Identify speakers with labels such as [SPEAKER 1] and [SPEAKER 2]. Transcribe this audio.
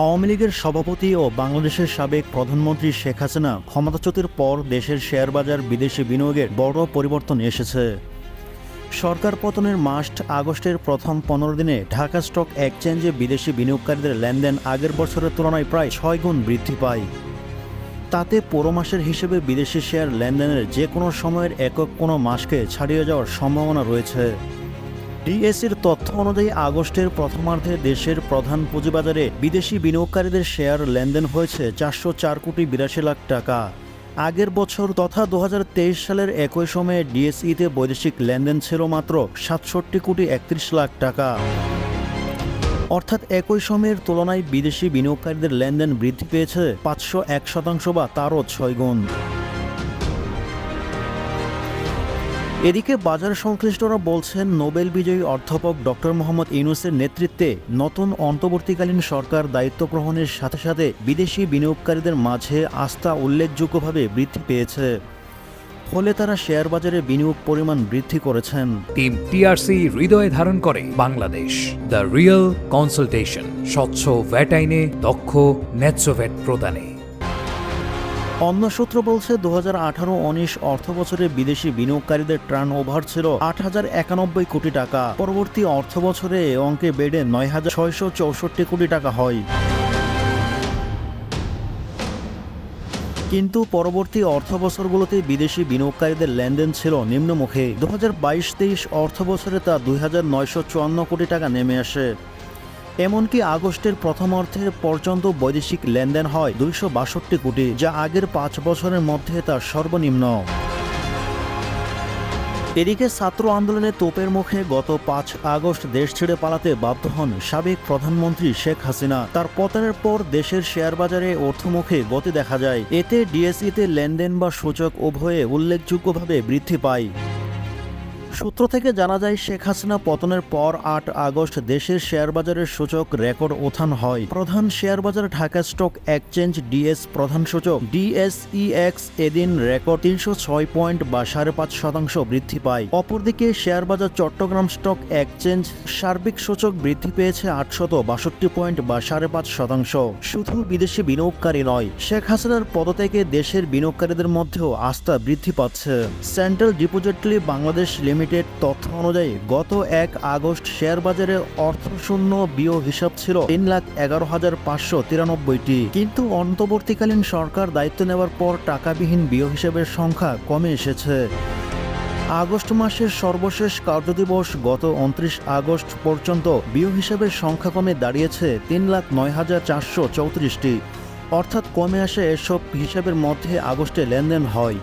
[SPEAKER 1] আওয়ামী লীগের সভাপতি ও বাংলাদেশের সাবেক প্রধানমন্ত্রী শেখ হাসিনা ক্ষমতাচ্যুতির পর দেশের শেয়ার বাজার বিদেশি বিনিয়োগের বড় পরিবর্তন এসেছে। সরকার পতনের মাস আগস্টের প্রথম পনেরো দিনে ঢাকা স্টক এক্সচেঞ্জে বিদেশি বিনিয়োগকারীদের লেনদেন আগের বছরের তুলনায় প্রায় ছয় গুণ বৃদ্ধি পায়। তাতে পুরো মাসের হিসেবে বিদেশি শেয়ার লেনদেনের যে কোনো সময়ের একক কোনো মাসকে ছাড়িয়ে যাওয়ার সম্ভাবনা রয়েছে। ডিএসির তথ্য অনুযায়ী আগস্টের প্রথমার্ধে দেশের প্রধান পুঁজিবাজারে বিদেশি বিনিয়োগকারীদের শেয়ার লেনদেন হয়েছে চারশো চার কোটি বিরাশি লাখ টাকা। আগের বছর তথা দু হাজার তেইশ সালের একই সময়ে ডিএসইতে বৈদেশিক লেনদেন ছিল মাত্র সাতষট্টি কোটি একত্রিশ লাখ টাকা। অর্থাৎ একই সময়ের তুলনায় বিদেশি বিনিয়োগকারীদের লেনদেন বৃদ্ধি পেয়েছে পাঁচশো এক শতাংশ বা তারও ছয় গুণ। এদিকে বাজার সংশ্লিষ্টরা বলছেন, নোবেল বিজয়ী অধ্যাপক ডক্টর মোহাম্মদ ইউনুসের নেতৃত্বে নতুন অন্তর্বর্তীকালীন সরকার দায়িত্ব গ্রহণের সাথে সাথে বিদেশি বিনিয়োগকারীদের মাঝে আস্থা উল্লেখযোগ্যভাবে বৃদ্ধি পেয়েছে। ফলে তারা শেয়ার বাজারে বিনিয়োগ পরিমাণ বৃদ্ধি করেছেন।
[SPEAKER 2] টিম টিআরসি হৃদয়ে ধারণ করে বাংলাদেশ। দ্য রিয়েল কনসালটেশন, স্বচ্ছ ভ্যাট আইনে দক্ষ, ন্যায্য ভ্যাট প্রদানে।
[SPEAKER 1] অন্য সূত্র বলছে দু হাজার আঠারো উনিশ অর্থ বছরে বিদেশি বিনিয়োগকারীদের টার্ন ওভার ছিল আট হাজার একানব্বই কোটি টাকা। পরবর্তী অর্থ বছরে অঙ্কে বেড়ে নয় হাজার ছয়শো চৌষট্টি কোটি টাকা হয়। কিন্তু পরবর্তী অর্থ বছরগুলোতে বিদেশি বিনিয়োগকারীদের লেনদেন ছিল নিম্নমুখী। দু হাজার বাইশ তেইশ অর্থ বছরে তা দুই হাজার নয়শো চুয়ান্ন কোটি টাকা নেমে আসে। এমনকি আগস্টের প্রথম অর্থে পর্যন্ত বৈদেশিক লেনদেন হয় দুইশো বাষট্টি কোটি, যা আগের পাঁচ বছরের মধ্যে তার সর্বনিম্ন। এদিকে ছাত্র আন্দোলনে তোপের মুখে গত পাঁচ আগস্ট দেশ ছেড়ে পালাতে বাধ্য হন সাবেক প্রধানমন্ত্রী শেখ হাসিনা। তার পতনের পর দেশের শেয়ার বাজারে অর্থমুখে গতি দেখা যায়। এতে ডিএসইতে লেনদেন বা সূচক উভয়ে উল্লেখযোগ্যভাবে বৃদ্ধি পায়। সূত্র থেকে জানা যায়, শেখ হাসিনা পতনের পর আট আগস্ট দেশের শেয়ার বাজারের সূচক রেকর্ড ওঠান হয়। প্রধান শেয়ার বাজার ঢাকা স্টক এক্সচেঞ্জ ডিএস প্রধান সূচক। ডিএসইএক্স এদিন রেকর্ড তিনশো ছয় পয়েন্ট বা সাড়ে পাঁচ শতাংশ বৃদ্ধি পায়। অপরদিকে শেয়ার বাজার চট্টগ্রাম স্টক এক্সচেঞ্জ সার্বিক সূচক বৃদ্ধি পেয়েছে আটশত বাষট্টি পয়েন্ট বা সাড়ে পাঁচ শতাংশ। শুধু বিদেশি বিনিয়োগকারী নয়, শেখ হাসিনার পদত্যাগে দেশের বিনিয়োগকারীদের মধ্যেও আস্থা বৃদ্ধি পাচ্ছে। সেন্ট্রাল ডিপোজিটলি বাংলাদেশ লিমিটেড তথ্য অনুযায়ী, গত এক আগস্ট শেয়ার বাজারে অর্থশূন্য বিও হিসাব ছিল তিন লাখ এগারো হাজার পাঁচশো তিরানব্বইটি। কিন্তু অন্তর্বর্তীকালীন সরকার দায়িত্ব নেওয়ার পর টাকাবিহীন বিও হিসাবের সংখ্যা কমে এসেছে। আগস্ট মাসের সর্বশেষ কার্যদিবস গত উনত্রিশ আগস্ট পর্যন্ত বিও হিসাবের সংখ্যা কমে দাঁড়িয়েছে তিন লাখ নয় হাজার চারশো চৌত্রিশটি। অর্থাৎ কমে আসে এসব হিসাবের মধ্যে আগস্টে লেনদেন হয়।